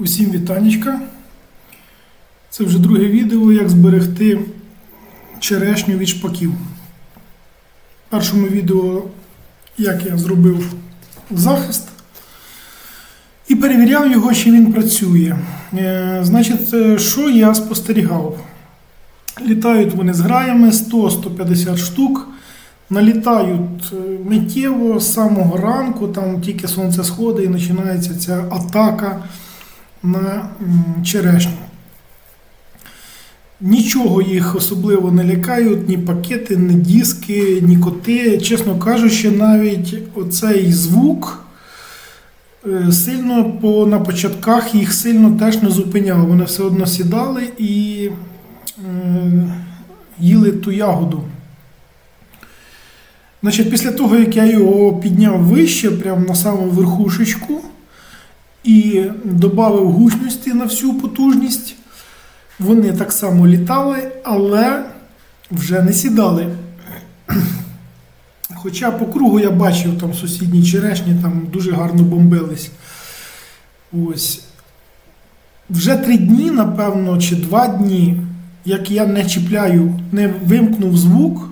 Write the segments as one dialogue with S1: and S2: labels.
S1: Усім вітанечка. Це вже друге відео, як зберегти черешню від шпаків. В першому відео, як я зробив захист і перевіряв його, чи він працює. Е, Значить, що я спостерігав? Літають вони з граями 100-150 штук. Налітають е, миттєво з самого ранку, там тільки сонце сходить і починається ця атака на черешню. Нічого їх особливо не лякають, ні пакети, ні диски, ні коти. Чесно кажучи, навіть оцей звук е, сильно по, на початках їх сильно теж не зупиняв. Вони все одно сідали і е, їли ту ягоду. Значить, після того, як я його підняв вище, прямо на саму верхушечку, і додав гучності на всю потужність, вони так само літали, але вже не сідали. Хоча по кругу я бачив там сусідні черешні, там дуже гарно бомбились. Ось. Вже три дні, напевно, чи два дні, як я не чіпляю, не вимкнув звук.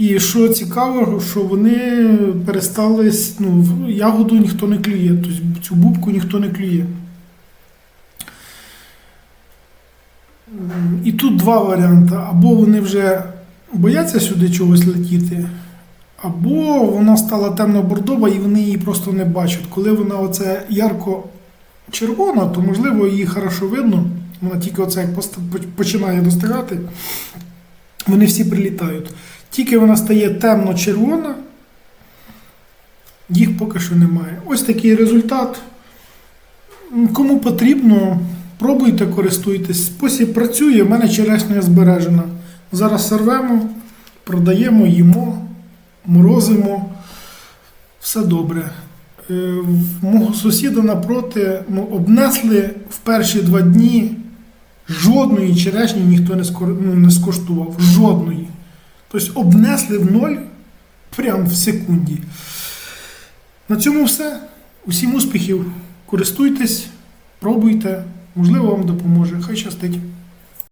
S1: І що цікаво, що вони перестали, ну, ягоду ніхто не клює, тобто цю бубку ніхто не клює. І тут два варіанти. Або вони вже бояться сюди чогось летіти, або вона стала темно-бордова і вони її просто не бачать. Коли вона оце ярко-червона, то можливо її хорошо видно. Вона тільки оце як починає достигати, вони всі прилітають. Тільки вона стає темно-червона, їх поки що немає. Ось такий результат. Кому потрібно, пробуйте, користуйтесь. Спосіб працює, в мене черешня збережена. Зараз сорвемо, продаємо, їмо, морозимо. Все добре. Е, мого сусіда напроти ну, обнесли в перші два дні. Жодної черешні ніхто не, скор... ну, не скоштував. Жодної. Тобто обнесли в ноль прямо в секунді. На цьому все. Усім успіхів. Користуйтесь, пробуйте, можливо, вам допоможе. Хай щастить.